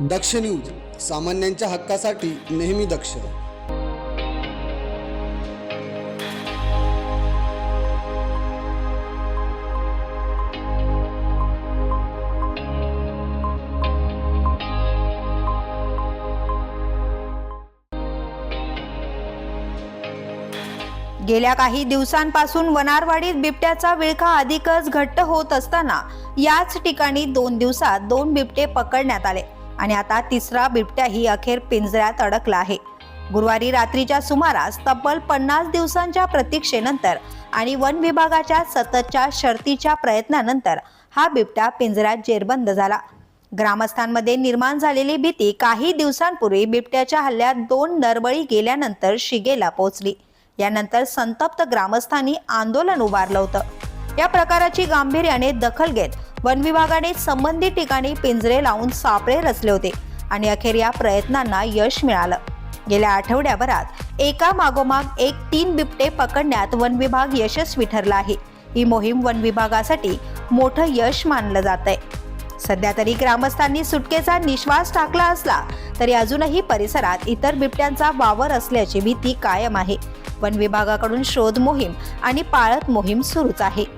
दक्ष news सामान्यांच्या हक्कासाठी नेहमी दक्ष. गेल्या काही दिवसांपासून वनारवाडीत बिबट्याचा विळखा अधिकच घट्ट होत असताना याच ठिकाणी दोन दिवसात दोन बिबटे पकडण्यात आले. आणि आता तिसरा बिबट्याही अखेर पिंजऱ्यात अडकला आहे. गुरुवारी रात्रीच्या सुमारास तब्बल पन्नास दिवसांच्या प्रतीक्षेनंतर आणि वन विभागाच्या सततच्या शर्तीच्या प्रयत्नानंतर हा बिबट्या पिंजऱ्यात जेरबंद झाला. ग्रामस्थांमध्ये निर्माण झालेली भीती काही दिवसांपूर्वी बिबट्याच्या हल्ल्यात दोन नरबळी गेल्यानंतर शिगेला पोहोचली. यानंतर संतप्त ग्रामस्थांनी आंदोलन उभारलं होतं. या प्रकाराची गांभीर्याने दखल घेत वन विभागाने संबंधित ठिकाणी पिंजरे लावून सापळे रचले होते आणि अखेर या प्रयत्नांना यश मिळालं. गेल्या आठवड्याभरात एका मागोमाग एक तीन बिबटे पकडण्यात वन विभाग यशस्वी ठरला आहे. ही मोहीम वन विभागासाठी मोठं यश मानलं जात आहे सध्या तरी ग्रामस्थांनी सुटकेचा निश्वास टाकला असला तरी अजूनही परिसरात इतर बिबट्यांचा वावर असल्याची भीती कायम आहे. वन विभागाकडून शोध मोहीम आणि पाळत मोहीम सुरूच आहे.